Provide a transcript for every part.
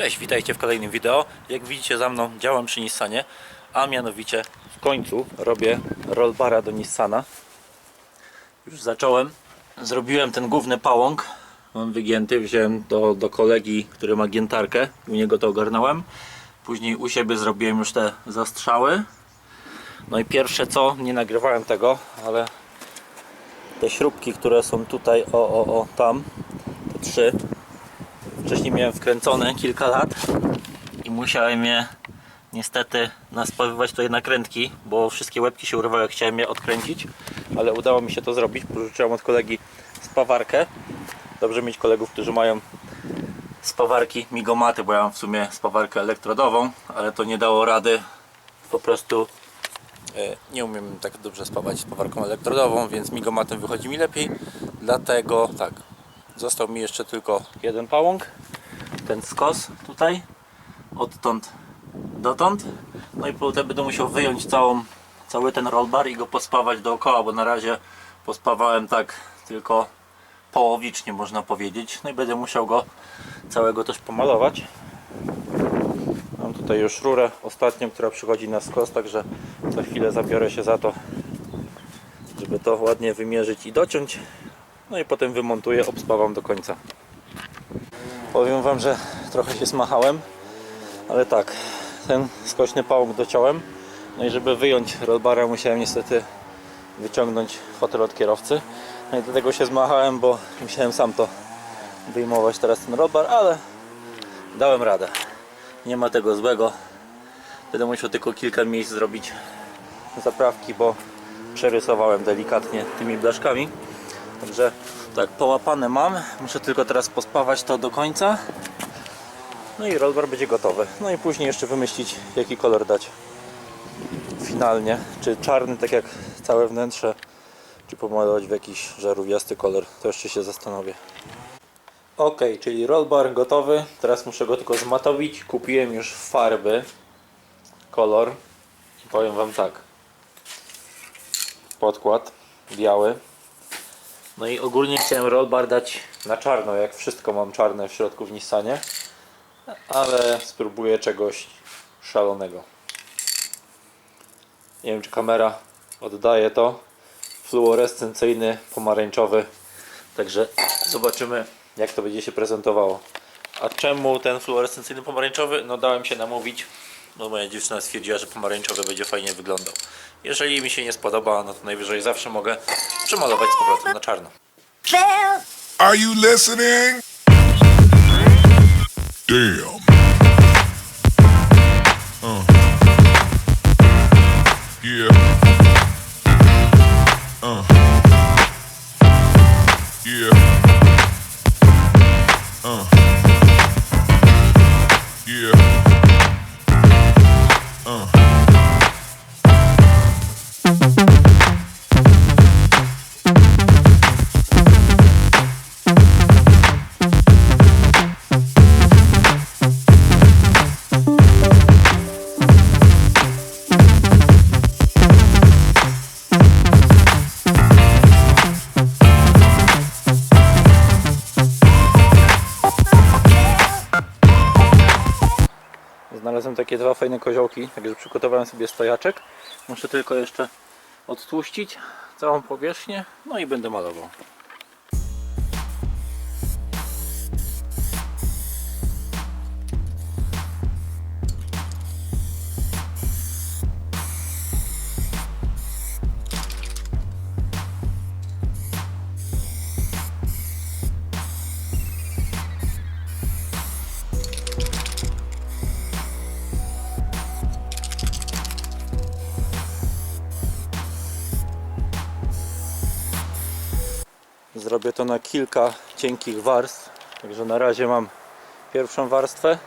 Cześć, witajcie w kolejnym wideo. Jak widzicie za mną działam przy Nissanie, a mianowicie w końcu robię rollbara do Nissana. Już zacząłem. Zrobiłem ten główny pałąk. Mam wygięty, wziąłem do, do kolegi, który ma giętarkę. U niego to ogarnąłem. Później u siebie zrobiłem już te zastrzały. No i pierwsze co, nie nagrywałem tego, ale te śrubki, które są tutaj, o, o, o, tam, te trzy, Wcześniej miałem wkręcone kilka lat i musiałem je niestety naspawywać tutaj nakrętki, bo wszystkie łebki się urwały jak chciałem je odkręcić, ale udało mi się to zrobić. Pożyczyłem od kolegi spawarkę. Dobrze mieć kolegów, którzy mają spawarki migomaty, bo ja mam w sumie spawarkę elektrodową, ale to nie dało rady. Po prostu e, nie umiem tak dobrze spawać spawarką elektrodową, więc migomatem wychodzi mi lepiej. Dlatego tak, Został mi jeszcze tylko jeden pałąk, ten skos tutaj, odtąd dotąd. No i potem będę musiał wyjąć całą, cały ten rollbar i go pospawać dookoła, bo na razie pospawałem tak tylko połowicznie można powiedzieć. No i będę musiał go całego też pomalować. Mam tutaj już rurę ostatnią, która przychodzi na skos, także za chwilę zabiorę się za to, żeby to ładnie wymierzyć i dociąć. No i potem wymontuję, obspawam do końca. Powiem Wam, że trochę się smachałem, ale tak, ten skośny pałąk dociąłem. No i żeby wyjąć rollbara musiałem niestety wyciągnąć fotel od kierowcy. No i dlatego się zmachałem, bo musiałem sam to wyjmować teraz ten rollbar, ale dałem radę. Nie ma tego złego. Będę musiał tylko kilka miejsc zrobić zaprawki, bo przerysowałem delikatnie tymi blaszkami. Także tak, połapane mam. Muszę tylko teraz pospawać to do końca. No i rollbar będzie gotowy. No i później jeszcze wymyślić jaki kolor dać finalnie. Czy czarny, tak jak całe wnętrze, czy pomalować w jakiś żarówiasty kolor. To jeszcze się zastanowię. Ok, czyli rollbar gotowy. Teraz muszę go tylko zmatowić. Kupiłem już farby. Kolor. Powiem Wam tak. Podkład biały. No i ogólnie chciałem rollbar dać na czarno, jak wszystko mam czarne w środku w Nissanie. Ale spróbuję czegoś szalonego. Nie wiem czy kamera oddaje to. Fluorescencyjny, pomarańczowy. Także zobaczymy jak to będzie się prezentowało. A czemu ten fluorescencyjny pomarańczowy? No dałem się namówić. No moja dziewczyna stwierdziła, że pomarańczowy będzie fajnie wyglądał. Jeżeli mi się nie spodoba, no to najwyżej zawsze mogę przemalować z powrotem na czarno. Are you listening? Damn. Uh. Yeah. Dwa fajne koziołki, także przygotowałem sobie stojaczek. Muszę tylko jeszcze odtłuścić całą powierzchnię, no i będę malował. Zrobię to na kilka cienkich warstw. Także na razie mam pierwszą warstwę.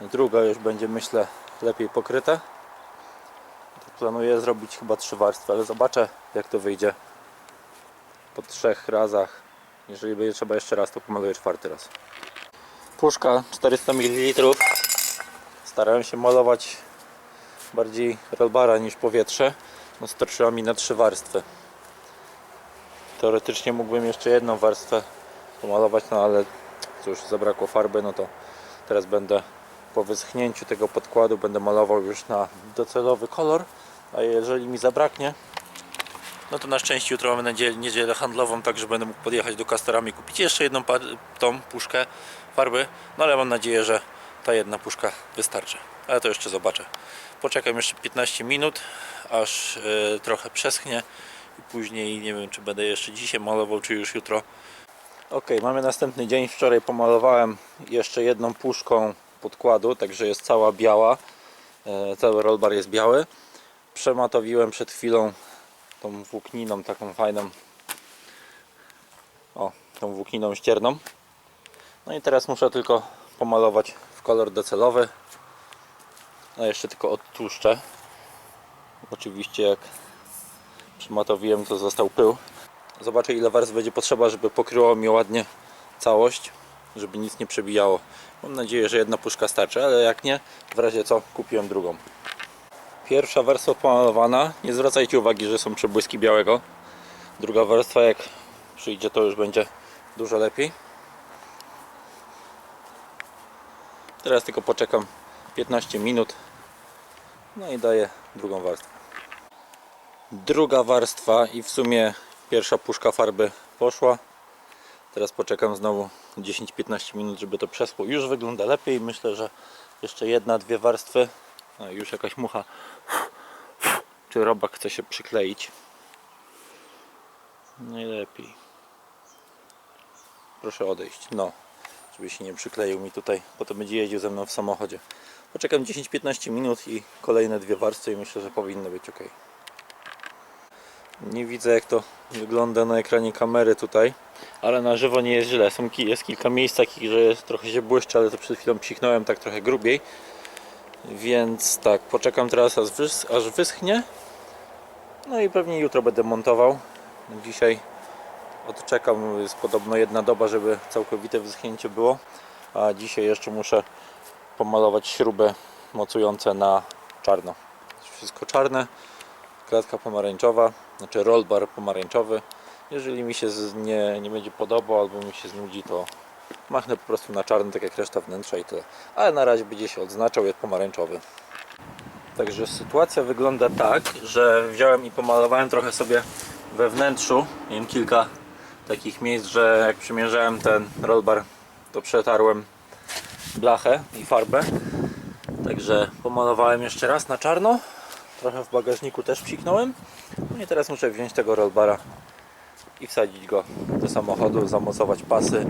Druga już będzie myślę lepiej pokryta. Planuję zrobić chyba trzy warstwy, ale zobaczę jak to wyjdzie po trzech razach. Jeżeli będzie trzeba jeszcze raz, to pomaluję czwarty raz. Puszka 400 ml. Starałem się malować bardziej rollbara niż powietrze. No starczyła mi na trzy warstwy. Teoretycznie mógłbym jeszcze jedną warstwę pomalować, no ale cóż, zabrakło farby, no to Teraz będę po wyschnięciu tego podkładu będę malował już na docelowy kolor, a jeżeli mi zabraknie, no to na szczęście jutro mamy niedzielę, handlową, także będę mógł podjechać do Castorami kupić jeszcze jedną tą puszkę farby, no ale mam nadzieję, że ta jedna puszka wystarczy, ale to jeszcze zobaczę. Poczekam jeszcze 15 minut, aż e, trochę przeschnie i później nie wiem, czy będę jeszcze dzisiaj malował, czy już jutro. Ok, mamy następny dzień. Wczoraj pomalowałem jeszcze jedną puszką podkładu, także jest cała biała. E, Cały rollbar jest biały. Przematowiłem przed chwilą tą włókniną taką fajną. O, tą włókniną ścierną. No i teraz muszę tylko pomalować w kolor docelowy. No jeszcze tylko odtłuszczę. Oczywiście jak przematowiłem to został pył. Zobaczę ile warstw będzie potrzeba, żeby pokryło mi ładnie całość, żeby nic nie przebijało. Mam nadzieję, że jedna puszka starczy, ale jak nie, w razie co kupiłem drugą. Pierwsza warstwa pomalowana. Nie zwracajcie uwagi, że są przebłyski białego. Druga warstwa jak przyjdzie to już będzie dużo lepiej. Teraz tylko poczekam 15 minut. No i daję drugą warstwę. Druga warstwa i w sumie pierwsza puszka farby poszła. Teraz poczekam znowu 10-15 minut, żeby to przeschło. Już wygląda lepiej. Myślę, że jeszcze jedna, dwie warstwy. No, już jakaś mucha czy robak chce się przykleić. Najlepiej. Proszę odejść. No, żeby się nie przykleił mi tutaj. Potem będzie jeździł ze mną w samochodzie. Poczekam 10-15 minut i kolejne dwie warstwy i myślę, że powinno być ok. Nie widzę jak to wygląda na ekranie kamery tutaj, ale na żywo nie jest źle. Są, jest kilka miejsc takich, że jest, trochę się błyszczy, ale to przed chwilą psiknąłem tak trochę grubiej. Więc tak, poczekam teraz aż, wys- aż wyschnie. No i pewnie jutro będę montował. Dzisiaj odczekam, jest podobno jedna doba, żeby całkowite wyschnięcie było. A dzisiaj jeszcze muszę pomalować śruby mocujące na czarno. Wszystko czarne, klatka pomarańczowa, znaczy rollbar pomarańczowy. Jeżeli mi się nie, nie będzie podobał albo mi się znudzi, to machnę po prostu na czarny, tak jak reszta wnętrza i tyle. Ale na razie będzie się odznaczał, jest pomarańczowy. Także sytuacja wygląda tak, że wziąłem i pomalowałem trochę sobie we wnętrzu. Miałem kilka takich miejsc, że jak przymierzałem ten rollbar, to przetarłem blachę i farbę. Także pomalowałem jeszcze raz na czarno. Trochę w bagażniku też psiknąłem. No i teraz muszę wziąć tego rollbara i wsadzić go do samochodu, zamocować pasy,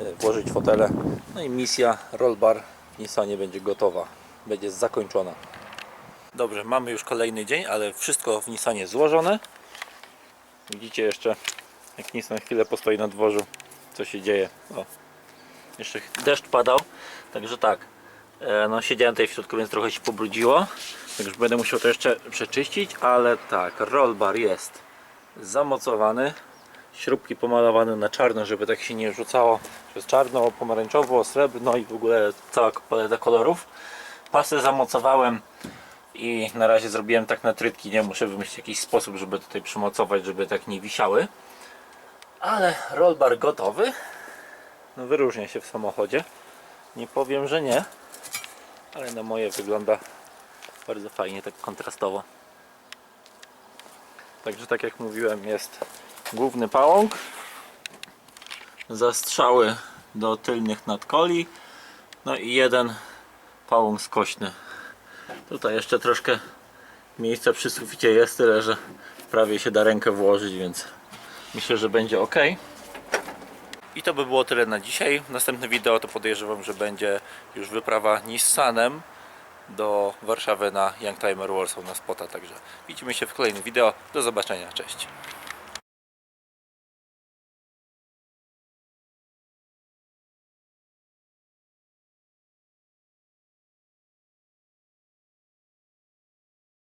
y, włożyć fotele. No i misja rollbar w Nissanie będzie gotowa, będzie zakończona. Dobrze, mamy już kolejny dzień, ale wszystko w Nissanie złożone. Widzicie jeszcze, jak Nissan chwilę postoi na dworzu, co się dzieje. O, jeszcze deszcz padał, także tak. E, No siedziałem tutaj w środku, więc trochę się pobrudziło. Także będę musiał to jeszcze przeczyścić, ale tak, rollbar jest zamocowany. Śrubki pomalowane na czarno, żeby tak się nie rzucało przez czarno, pomarańczowo, srebrno i w ogóle cała paleta kolorów. Pasy zamocowałem i na razie zrobiłem tak na trytki, nie muszę wymyślić jakiś sposób, żeby tutaj przymocować, żeby tak nie wisiały. Ale rollbar gotowy. No wyróżnia się w samochodzie. Nie powiem, że nie, ale na moje wygląda bardzo fajnie, tak kontrastowo. Także tak jak mówiłem, jest główny pałąk, zastrzały do tylnych nadkoli, no i jeden pałąk skośny. Tutaj jeszcze troszkę miejsca przy suficie jest, tyle że prawie się da rękę włożyć, więc myślę, że będzie ok. I to by było tyle na dzisiaj. Następne wideo to podejrzewam, że będzie już wyprawa Nissanem do Warszawy na Youngtimer Warsaw na spota. Także widzimy się w kolejnym wideo. Do zobaczenia. Cześć.